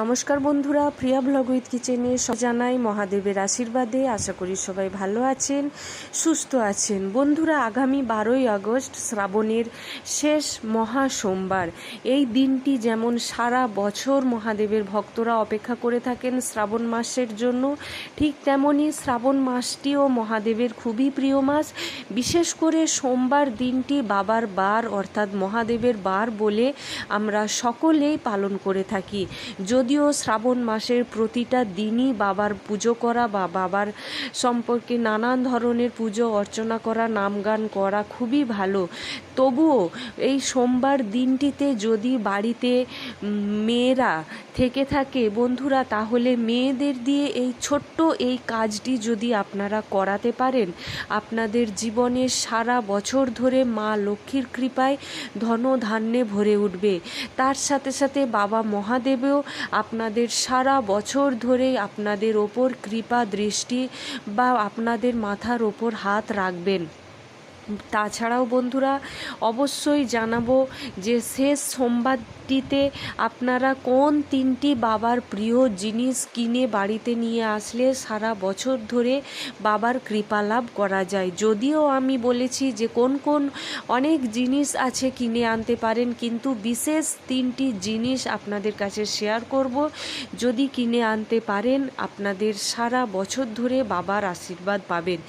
নমস্কার বন্ধুরা, প্রিয়া blog with কিচেনে জানাই মহাদেবের আশীর্বাদে। আশা করি সবাই ভালো আছেন, সুস্থ আছেন। বন্ধুরা, আগামী বারোই আগস্ট, শ্রাবণের শেষ মহা সোমবার। এই দিনটি যেমন সারা বছর মহাদেবের ভক্তরা অপেক্ষা করে থাকেন শ্রাবণ মাসের জন্য, ঠিক তেমনই শ্রাবণ মাসটিও মহাদেবের খুবই প্রিয় মাস। বিশেষ করে সোমবার দিনটি বাবার বার, অর্থাৎ মহাদেবের বার বলে আমরা সকলেই পালন করে থাকি। যদিও শ্রাবণ মাসের প্রতিটা দিনই বাবার পুজো করা বা বাবার সম্পর্কে নানান ধরনের পুজো, অর্চনা করা নাম গান করা খুবই ভালো। তবুও এই সোমবার দিনটিতে যদি বাড়িতে মেয়েরা থেকে থাকে, বন্ধুরা, তাহলে মেয়েদের দিয়ে এই ছোট্ট এই কাজটি যদি আপনারা করাতে পারেন, আপনাদের জীবনে সারা বছর ধরে মা লক্ষ্মীর কৃপায় ধন ধান্যে ভরে উঠবে। তার সাথে সাথে বাবা মহাদেবেও আপনাদের সারা বছর ধরে আপনাদের ওপর কৃপা দৃষ্টি বা আপনাদের মাথার ওপর হাত রাখবেন। তাছাড়াও বন্ধুরা, অবশ্যই জানাব যে শেষ সোমবারটিতে আপনারা কোন তিনটি বাবার প্রিয় জিনিস কিনে বাড়িতে নিয়ে আসলে সারা বছর ধরে বাবার কৃপা লাভ করা যায়? যদিও আমি বলেছি যে কোন কোন অনেক জিনিস আছে কিনে আনতে পারেন, কিন্তু বিশেষ তিনটি জিনিস আপনাদের কাছে শেয়ার করব। যদি কিনে আনতে পারেন, আপনাদের সারা বছর ধরে বাবার আশীর্বাদ পাবেন।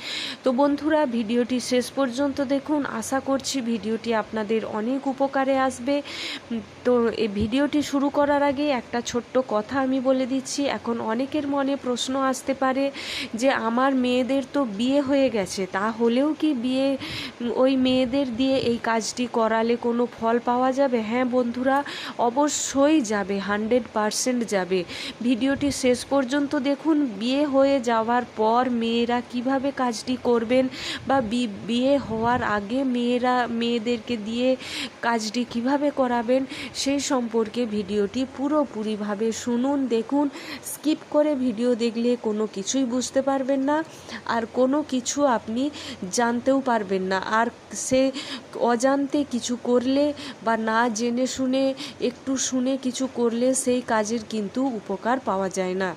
তো বন্ধুরা, ভিডিওটি শেষ পর্যন্ত দেখুন, আশা করছি ভিডিওটি আপনাদের অনেক উপকারে আসবে। তো এই ভিডিওটি শুরু করার আগে একটা ছোট্ট কথা আমি বলে দিচ্ছি। এখন অনেকের মনে প্রশ্ন আসতে পারে যে, আমার মেয়েদের তো বিয়ে হয়ে গেছে, তাহলেও কি বিয়ে, ওই মেয়েদের দিয়ে এই কাজটি করালে কোনো ফল পাওয়া যাবে? হ্যাঁ বন্ধুরা, অবশ্যই যাবে, হান্ড্রেড পারসেন্ট যাবে। ভিডিওটি শেষ পর্যন্ত দেখুন, বিয়ে হয়ে যাওয়ার পর মেয়েরা কীভাবে কাজটি করবেন বি- বিয়ে হওয়ার আগে মেয়েরা, মেয়েদেরকে দিয়ে কাজটি কীভাবে করাবেন সেই সম্পর্কে ভিডিওটি পুরোপুরিভাবে শুনুন, দেখুন, স্কিপ করে ভিডিও দেখলে কোনো কিছুই বুঝতে পারবেন না আর কোনো কিছু আপনি জানতেও পারবেন না। আর সে অজান্তে কিছু করলে বা না জেনে শুনে, একটু শুনে কিছু করলে সেই কাজের কিন্তু উপকার পাওয়া যায় না।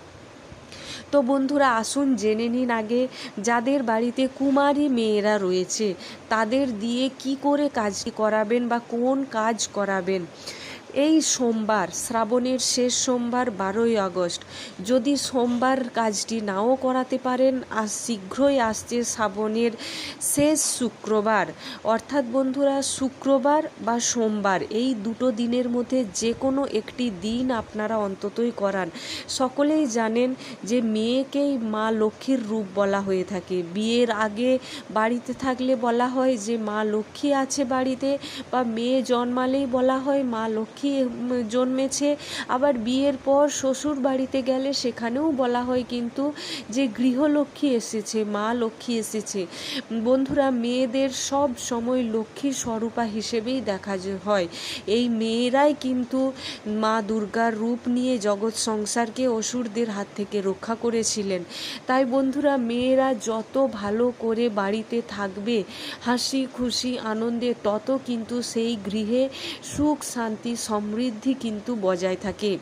তো বন্ধুরা আসুন জেনে নিন আগে, যাদের বাড়িতে কুমারী মেয়েরা রয়েছে, তাদের দিয়ে কি করে কাজটি করাবেন বা কোন কাজ করাবেন। এই সোমবার, শ্রাবণের শেষ সোমবার বারোই আগস্ট। যদি সোমবার কাজটি নাও করাতে পারেন আর শীঘ্রই আসছে শ্রাবণের শেষ শুক্রবার। অর্থাৎ বন্ধুরা, শুক্রবার বা সোমবার, এই দুটো দিনের মধ্যে যে কোনো একটি দিন আপনারা অন্ততই করান। সকলেই জানেন যে মেয়েকেই মা লক্ষ্মীর রূপ বলা হয়ে থাকে। বিয়ের আগে বাড়িতে থাকলে বলা হয় যে মা লক্ষ্মী আছে বাড়িতে বা মেয়ে জন্মালেই বলা হয় মা লক্ষ্মী উম, জন্মেছে। আবার বিয়ের পর শ্বশুর বাড়িতে গেলে সেখানেও বলা হয় কিন্তু যে গৃহলক্ষ্মী এসেছে মা লক্ষ্মী এসেছে। বন্ধুরা মেয়েদের সব সময় লক্ষ্মী স্বরূপা হিসেবেই দেখা হয়। এই মেয়েরাই কিন্তু মা দুর্গার রূপ নিয়ে জগৎ সংসারকে অসুরদের হাত থেকে রক্ষা করেছিলেন। তাই বন্ধুরা মেয়েরা যত ভালো করে বাড়িতে থাকবে হাসি খুশি আনন্দে তত কিন্তু সেই গৃহে সুখ শান্তি সমৃদ্ধি কিন্তু বজায় থাকে।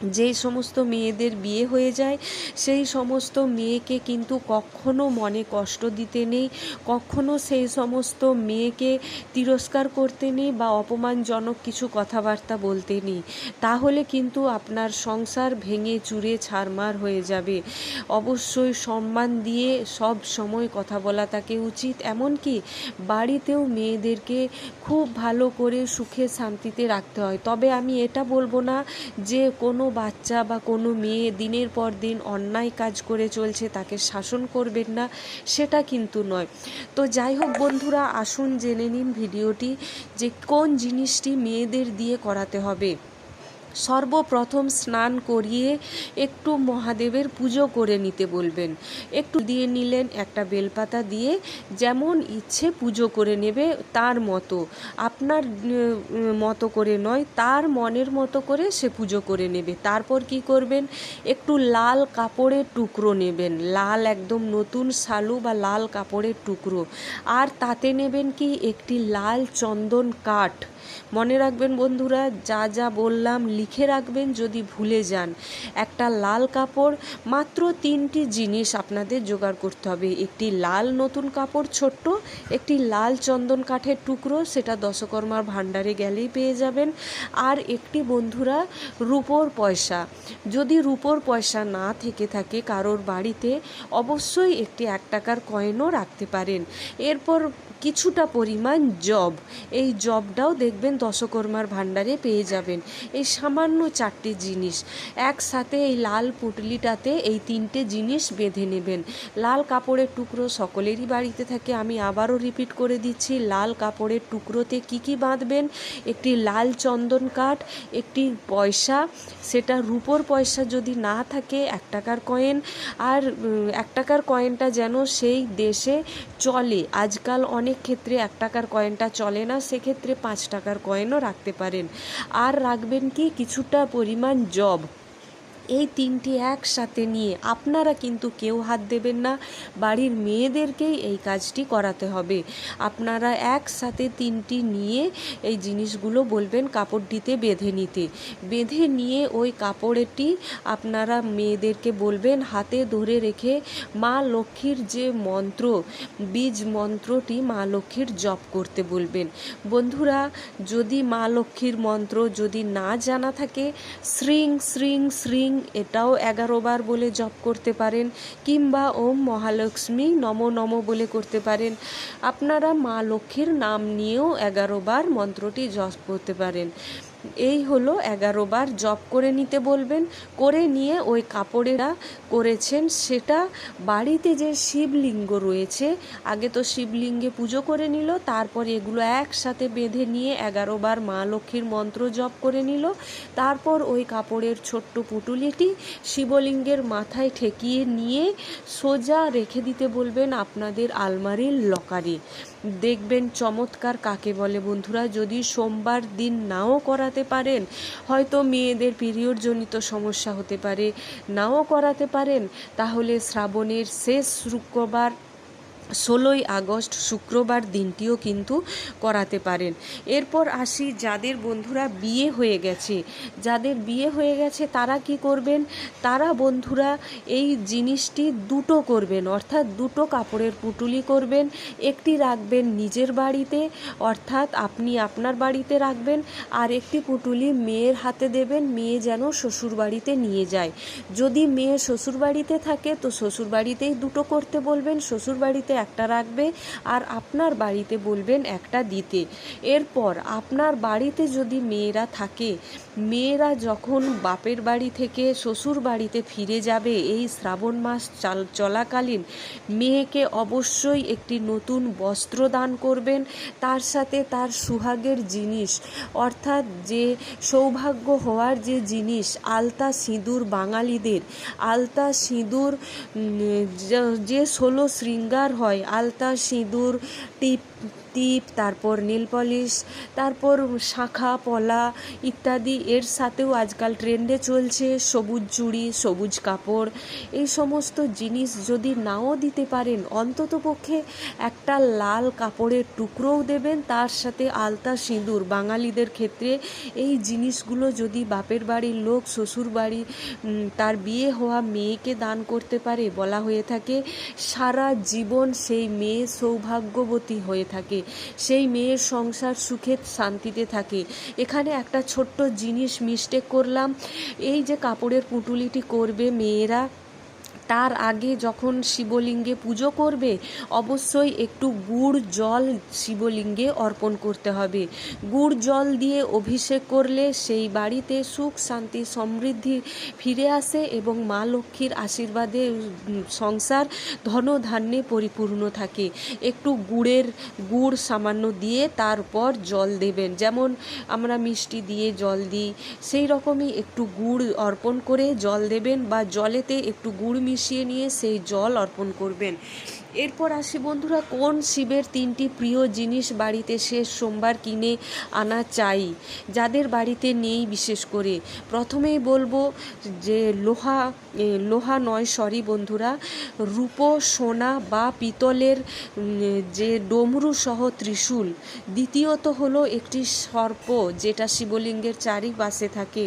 যেই সমস্ত মেয়েদের বিয়ে হয়ে যায়, সেই সমস্ত মেয়েকে কিন্তু কখনো মনে কষ্ট দিতে নেই, কখনো সেই সমস্ত মেয়েকে তিরস্কার করতে নেই বা অপমানজনক কিছু কথাবার্তা বলতে নেই। তাহলে কিন্তু আপনার সংসার ভেঙে চুরে ছারমার হয়ে যাবে। অবশ্যই সম্মান দিয়ে সব সময় কথা বলা তাকে উচিত। এমনকি বাড়িতেও মেয়েদেরকে খুব ভালো করে সুখে শান্তিতে রাখতে হয়। তবে আমি এটা বলব না যে কোনো বাচ্চা বা কোনো মেয়ে দিনের পর দিন অন্যায় কাজ করে চলছে, তাকে শাসন করবেন না, সেটা কিন্তু নয়। তো যাই হোক বন্ধুরা, আসুন জেনে নিন ভিডিওটি যে কোন জিনিসটি মেয়েদের দিয়ে করাতে হবে। সর্বপ্রথম স্নান করিয়ে একটু মহাদেবের পুজো করে নিতে বলবেন। একটু দিয়ে নিলেন একটা বেলপাতা দিয়ে, যেমন ইচ্ছে পুজো করে নেবে তার মতো। আপনার মতো করে নয়, তার মনের মতো করে সে পুজো করে নেবে। তারপর কি করবেন? একটু লাল কাপড়ের টুকরো নেবেন। লাল একদম নতুন শালু বা লাল কাপড়ের টুকরো। আর তাতে নেবেন কি? একটি লাল চন্দন কাঠ। মনে রাখবেন বন্ধুরা, যা যা বললাম লিখে রাখবেন যদি ভুলে যান। একটা লাল কাপড়, মাত্র তিনটি জিনিস আপনাদের জোগাড় করতে হবে। একটি লাল নতুন কাপড়, ছোট্ট, একটি লাল চন্দন কাঠের টুকরো, সেটা দশকর্মার ভাণ্ডারে গেলেই পেয়ে যাবেন। আর একটি বন্ধুরা, রুপোর পয়সা। যদি রুপোর পয়সা না থেকে থাকে কারোর বাড়িতে, অবশ্যই একটি এক টাকার কয়েনও রাখতে পারেন। এরপর কিছুটা পরিমাণ জব। এই জবটাও দেখবেন দশকর্মার ভাণ্ডারে পেয়ে যাবেন। এই সামান্য চারটি জিনিস। একসাথে এই লাল পুটলিটাতে এই তিনটে জিনিস বেঁধে নেবেন। লাল কাপড়ের টুকরো সকলেরই বাড়িতে থাকে। আমি আবারও রিপিট করে দিচ্ছি, লাল কাপড়ের টুকরোতে কি কি বাঁধবেন? একটি লাল চন্দন কাঠ, একটি পয়সা, সেটা রুপোর পয়সা যদি না থাকে, এক টাকার কয়েন। আর এক টাকার কয়েনটা যেন সেই দেশে চলে। আজকাল অনেক ক্ষেত্রে এক টাকার কয়েনটা চলে না, সেক্ষেত্রে পাঁচ টাকার কয়েনও রাখতে পারেন। আর রাখবেন কি? কিছুটা পরিমাণ জব। এই তিনটি একসাথে নিয়ে আপনারা কিন্তু কেউ হাত দেবেন না। বাড়ির মেয়েদেরকেই এই কাজটি করাতে হবে। আপনারা একসাথে তিনটি নিয়ে এই জিনিসগুলো বলবেন কাপড়টিতে বেঁধে নিতে। বেঁধে নিয়ে ওই কাপড়েটি আপনারা মেয়েদেরকে বলবেন হাতে ধরে রেখে মা লক্ষ্মীর যে মন্ত্র, বীজ মন্ত্রটি মা লক্ষ্মীর জপ করতে বলবেন। বন্ধুরা, যদি মা লক্ষ্মীর মন্ত্র যদি না জানা থাকে, শ্রিং শ্রিং শ্রিং এটাও এগারো বার বলে জপ করতে পারেন, কিংবা ওম মহালক্ষ্মী নম নম বলে করতে পারেন। আপনারা মা লক্ষ্মীর নাম নিয়েও এগারো বার মন্ত্রটি জপ করতে পারেন। এই হলো এগারো বার জপ করে নিতে বলবেন, করে নিয়ে ওই কাপড়েরা করেছেন। সেটা বাড়িতে যে শিবলিঙ্গ রয়েছে, আগে তো শিবলিঙ্গে পুজো করে নিল, তারপর এগুলো একসাথে বেঁধে নিয়ে এগারো বার মা লক্ষ্মীর মন্ত্র জপ করে নিল। তারপর ওই কাপড়ের ছোট্ট পুটুলিটি শিবলিঙ্গের মাথায় ঠেকিয়ে নিয়ে সোজা রেখে দিতে বলবেন আপনাদের আলমারির লকারে। দেখবেন চমৎকার কাকে বলে বন্ধুরা। যদি সোমবার দিন নাও করাতে পারেন, হয়তো মেয়েদের পিরিয়ডজনিত সমস্যা হতে পারে। নাও করাতে পারেন, তাহলে শ্রাবণের শেষ শুক্রবার ষোলোই আগস্ট শুক্রবার দিনটিও কিন্তু করাতে পারেন। এরপর আসি যাদের বন্ধুরা বিয়ে হয়ে গেছে। যাদের বিয়ে হয়ে গেছে, তারা কি করবেন? তারা বন্ধুরা এই জিনিসটি দুটো করবেন, অর্থাৎ দুটো কাপড়ের পুটুলি করবেন, একটি রাখবেন নিজের বাড়িতে, অর্থাৎ আপনি আপনার বাড়িতে রাখবেন, আর একটি পুটুলি মেয়ের হাতে দেবেন, মেয়ে যেন শ্বশুর বাড়িতে নিয়ে যায়। যদি মেয়ে শ্বশুর বাড়িতে থাকে, তো শ্বশুর বাড়িতেই দুটো করতে বলবেন শ্বশুর বাড়িতে একটা রাখবে আর আপনার বাড়িতে বলবেন একটা দিতে। এরপর আপনার বাড়িতে যদি মেয়েরা থাকে মেয়েরা যখন বাপের বাড়ি থেকে শ্বশুর বাড়িতে ফিরে যাবে, এই শ্রাবণ মাস চাল, চলাকালীন মেয়েকে অবশ্যই একটি নতুন বস্ত্র দান করবেন। তার সাথে তার সুহাগের জিনিস, অর্থাৎ যে সৌভাগ্য হওয়ার যে জিনিস, আলতা সিঁদুর বাঙালিদের। আলতা সিঁদুর যে ষোলো শৃঙ্গার হয়, আলতা সিঁদুর, টিপ টিপ, তারপর নীল পলিশ, তারপর শাখা, পলা ইত্যাদি। এর সাথেও আজকাল ট্রেন্ডে চলছে সবুজ চুড়ি, সবুজ কাপড়। এই সমস্ত জিনিস যদি নাও দিতে পারেন, অন্তত পক্ষে একটা লাল কাপড়ের টুকরোও দেবেন। তার সাথে আলতা সিঁদুর। বাঙালিদের ক্ষেত্রে এই জিনিসগুলো যদি বাপের বাড়ির লোক, শ্বশুর বাড়ি তার বিয়ে হওয়া মেয়েকে দান করতে পারে, বলা হয়ে থাকে, সারা জীবন সেই মেয়ে সৌভাগ্যবতী হয়ে থাকে। সেই মেয়ের সংসার সুখে শান্তিতে থাকে। এখানে একটা ছোট্ট জিনিস মিস্টেক করলাম। এই যে কাপড়ের পুঁটুলিটি করবে মেয়েরা তার আগে যখন শিবলিঙ্গে পুজো করবে, অবশ্যই একটু গুড় জল শিবলিঙ্গে অর্পণ করতে হবে। গুড় জল দিয়ে অভিষেক করলে সেই বাড়িতে সুখ, শান্তি, সমৃদ্ধি ফিরে আসে এবং মা লক্ষ্মীর আশীর্বাদে সংসার ধন ধান্যে পরিপূর্ণ থাকে। একটু গুড়ের গুড় সামান্য দিয়ে তারপর জল দেবেন। যেমন আমরা মিষ্টি দিয়ে জল দিই, সেই রকমই একটু গুড় অর্পণ করে জল দেবেন বা জলেতে একটু গুড় মিশিয়ে নিয়ে সেই জল অর্পণ করবেন। এরপর আসি বন্ধুরা, কোন শিবের তিনটি প্রিয় জিনিস বাড়িতে শেষ সোমবার কিনে আনা চাই? যাদের বাড়িতে নেই বিশেষ করে। প্রথমেই বলব যে লোহা লোহা নয়, সরি বন্ধুরা, রূপো, সোনা বা পিতলের যে ডমরু সহ ত্রিশূল। দ্বিতীয়ত হলো একটি সর্প, যেটা শিবলিঙ্গের চারিপাশে থাকে।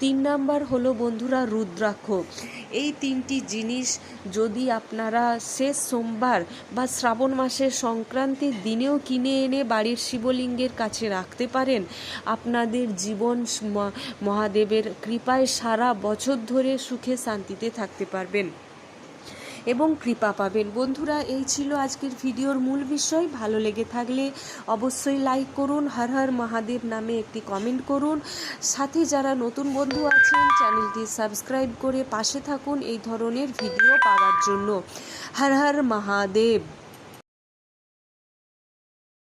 তিন নাম্বার হলো বন্ধুরা, রুদ্রাক্ষ। এই তিনটি জিনিস যদি আপনারা শেষ সোমবার বা শ্রাবণ মাসের সংক্রান্তির দিনেও কিনে এনে বাড়ির শিবলিঙ্গের কাছে রাখতে পারেন, আপনাদের জীবন মহাদেবের কৃপায় সারা বছর ধরে সুখে শান্তিতে থাকতে পারবেন। এবং কৃপা পাবেন। বন্ধুরা, এই ছিল আজকের ভিডিওর মূল বিষয়। ভালো লেগে থাকলে অবশ্যই লাইক করুন, হর হর মহাদেব নামে একটি কমেন্ট করুন। সাথে যারা নতুন বন্ধু আছেন, চ্যানেলটি সাবস্ক্রাইব করে পাশে থাকুন এই ধরনের ভিডিও পাওয়ার জন্য। হর হর মহাদেব।